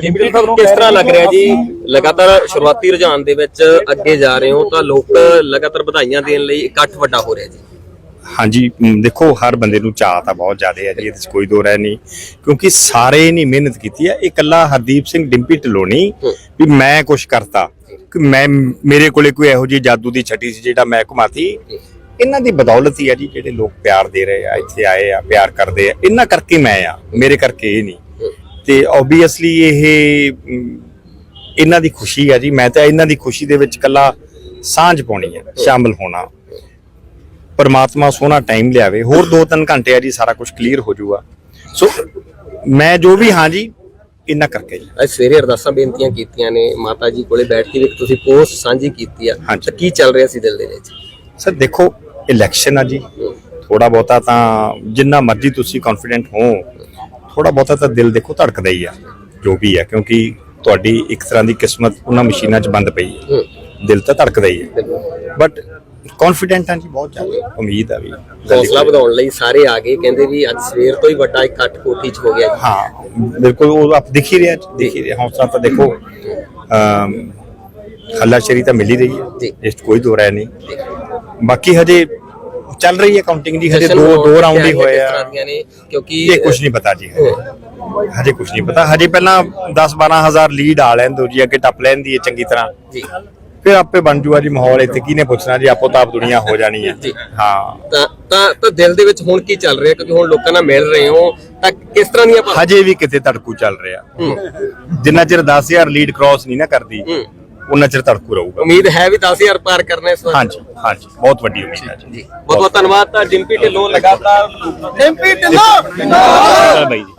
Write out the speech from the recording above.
ਡਿੰਪਲ ਸਾਹਿਬ ਨੂੰ ਕਿਸ ਤਰ੍ਹਾਂ ਲੱਗ ਰਿਹਾ ਜੀ? ਲਗਾਤਾਰ ਸ਼ੁਰੂਆਤੀ ਰੁਝਾਨ ਦੇ ਵਿੱਚ ਅੱਗੇ ਜਾ ਰਹੇ ਹੋ ਤਾਂ ਲੋਕ ਲਗਾਤਾਰ ਵਧਾਈਆਂ ਦੇਣ ਲਈ ਇਕੱਠ ਵੱਡਾ ਹੋ ਰਿਹਾ ਜੀ। ਹਾਂਜੀ ਦੇਖੋ ਹਰ ਬੰਦੇ ਨੂੰ ਚਾਹ ਤਾਂ ਬਹੁਤ ਜ਼ਿਆਦਾ ਹੈ ਜੀ ਇਹਦੇ 'ਚ ਕੋਈ ਦੋ ਰਹਿ ਨਹੀਂ। ਕਿਉਂਕਿ ਸਾਰੇ ਨੇ ਮਿਹਨਤ ਕੀਤੀ ਹੈ। ਇਹ ਇਕੱਲਾ ਹਰਦੀਪ ਸਿੰਘ ਡਿੰਪੀ ਢਿੱਲੋਂ ਵੀ ਮੈਂ ਕੁਝ ਕਰਤਾ। ਕਿ ਮੈਂ ਮੇਰੇ ਕੋਲੇ ਕੋਈ ਇਹੋ ਜਿਹੀ ਜਾਦੂ ਦੀ ਛਟੀ ਸੀ ਜਿਹੜਾ ਮੈਂ ਘੁਮਾਤੀ ਇਹਨਾਂ ਦੀ ਬਦੌਲਤ ਹੀ ਆ ਜੀ ਜਿਹੜੇ ਲੋਕ ਪਿਆਰ ਦੇ ਰਹੇ ਆ ਇੱਥੇ ਆਏ ਆ ਪਿਆਰ ਕਰਦੇ ਆ। ਇਹਨਾਂ ਕਰਕੇ ਮੈਂ ਆ ਮੇਰੇ ਕਰਕੇ ਇਹ ਨਹੀਂ। ਤੇ ਆਬਵੀਅਸਲੀ ਇਹ ਇਹਨਾਂ ਦੀ ਖੁਸ਼ੀ ਆ ਜੀ। ਮੈਂ ਤਾਂ ਇਹਨਾਂ ਦੀ ਖੁਸ਼ੀ ਦੇ ਵਿੱਚ ਇਕੱਲਾ ਸਾਂਝ ਪਾਉਣੀ ਹੈ ਸ਼ਾਮਲ ਹੋਣਾ। ਪਰਮਾਤਮਾ ਸੋਹਣਾ ਟਾਈਮ ਲਿਆਵੇ। ਹੋਰ 2-3 ਘੰਟੇ ਆ ਜੀ ਸਾਰਾ ਕੁਝ ਕਲੀਅਰ ਹੋ ਜਾਊਗਾ। ਸੋ ਮੈਂ ਜੋ ਵੀ ਹਾਂ ਜੀ ਇੰਨਾ ਕਰਕੇ ਜੀ। ਅੱਜ ਸਵੇਰੇ ਅਰਦਾਸਾਂ ਬੇਨਤੀਆਂ ਕੀਤੀਆਂ ਨੇ ਮਾਤਾ ਜੀ ਕੋਲੇ ਬੈਠ ਕੇ ਵੀ ਤੁਸੀਂ ਪੋਸਟ ਸਾਂਝੀ ਕੀਤੀ ਆ। ਤਾਂ ਕੀ ਚੱਲ ਰਿਹਾ ਸੀ ਦਿਲ ਦੇ ਵਿੱਚ? ਸਰ ਦੇਖੋ ਇਲੈਕਸ਼ਨ ਆ ਜੀ। ਥੋੜਾ ਬਹੁਤਾ ਤਾਂ ਜਿੰਨਾ ਮਰਜ਼ੀ ਤੁਸੀਂ ਕੌਨਫੀਡੈਂਟ ਹੋ ਥੋੜਾ ਬਹੁਤਾ ਤਾਂ ਦਿਲ ਦੇਖੋ ਧੜਕਦਾ ਹੀ ਆ ਜੋ ਵੀ ਹੈ ਕਿਉਂਕਿ ਤੁਹਾਡੀ ਇੱਕ ਤਰ੍ਹਾਂ ਦੀ ਕਿਸਮਤ ਉਹਨਾਂ ਮਸ਼ੀਨਾਂ 'ਚ ਬੰਦ ਪਈ ਹੈ। ਦਿਲ ਤਾਂ ਧੜਕਦਾ ਹੀ ਹੈ ਬਟ ਕੌਨਫੀਡੈਂਟ ਹਾਂ ਜੀ ਬਹੁਤ ਜ਼ਿਆਦਾ। ਉਮੀਦ ਆ ਵੀ ਹੌਸਲਾ ਵਧਾਉਣ ਲਈ ਸਾਰੇ ਆ ਗਏ ਕਹਿੰਦੇ ਵੀ ਅੱਜ ਸਵੇਰ ਤੋਂ ਹੀ ਵੱਡਾ ਇਕੱਠ ਕੋਠੀ 'ਚ ਹੋ ਗਿਆ ਜੀ। ਹਾਂ ਬਿਲਕੁਲ ਉਹ ਆਪ ਦਿਖ ਹੀ ਰਿਹਾ ਦਿਖ ਹੀ ਰਿਹਾ। ਹੌਸਲਾ ਤਾਂ ਦੇਖੋ ਅਮ ਹੱਲਾਸ਼ੇਰੀ ਤਾਂ ਮਿਲ ਹੀ ਰਹੀ। ਹੈ ਇਸ ਕੋਈ ਦੋ ਰਾਏ ਨਹੀਂ ਬਾਕੀ ਹਜੇ ਚੱਲ ਰਹੀ ਹੈ ਕਾਊਂਟਿੰਗ ਦੀ ਹਜੇ ਦੋ ਦੋ ਰਾਉਂਡ ਹੀ ਹੋਏ ਆ। ਕਿਉਂਕਿ ਇਹ ਕੁਝ ਨਹੀਂ ਪਤਾ ਜੀ ਹਜੇ। ਕੁਝ ਨਹੀਂ ਪਤਾ। ਹਜੇ ਪਹਿਲਾਂ 10 12000 ਲੀਡ ਆ ਲੈਣ ਦੋ ਜੀ ਅੱਗੇ ਟੱਪ ਲੈਂਦੀ ਹੈ ਚੰਗੀ ਤਰ੍ਹਾਂ। ਜੀ। ਫਿਰ ਆਪੇ ਬਣ ਜੂਗਾ ਜੀ ਮਾਹੌਲ ਇੱਥੇ ਕਿਹਨੇ ਪੁੱਛਣਾ ਜੀ ਆਪੋ ਤਾਂ ਆਪ ਦੁਨੀਆ ਹੋ ਜਾਣੀ ਹੈ। ਜੀ। ਹਾਂ। ਤਾਂ ਤਾਂ ਤਾਂ ਦਿਲ ਦੇ ਵਿੱਚ ਹੁਣ ਕੀ ਚੱਲ ਰਿਹਾ? ਕਿਉਂਕਿ ਹੁਣ ਲੋਕਾਂ ਨਾਲ ਮਿਲ ਰਹੇ ਹੋ ਤਾਂ ਕਿਸ ਤਰ੍ਹਾਂ ਦੀਆਂ ਹਜੇ ਵੀ ਕਿਤੇ ਧੜਕੂ ਚੱਲ ਰਿਹਾ। ਜਿੰਨਾ ਚਿਰ 10000 ਲੀਡ ਕ੍ਰਾਸ ਨਹੀਂ ਨਾ ਕਰਦੀ ਉਹਨਾਂ ਚਿਰ ਧੜਕੂ ਰਹੂਗਾ। ਉਮੀਦ ਹੈ ਵੀ 10000 ਪਾਰ ਕਰਨਾ ਇਸ ਵਾਰ। ਹਾਂਜੀ ਹਾਂਜੀ ਬਹੁਤ ਵੱਡੀ ਉਮੀਦ ਹੈ ਜੀ। ਬਹੁਤ ਬਹੁਤ ਧੰਨਵਾਦ ਤਾਂ ਡਿੰਪੀ ਢਿੱਲੋਂ ਲਗਾਤਾਰ। ਬਾਈ ਜੀ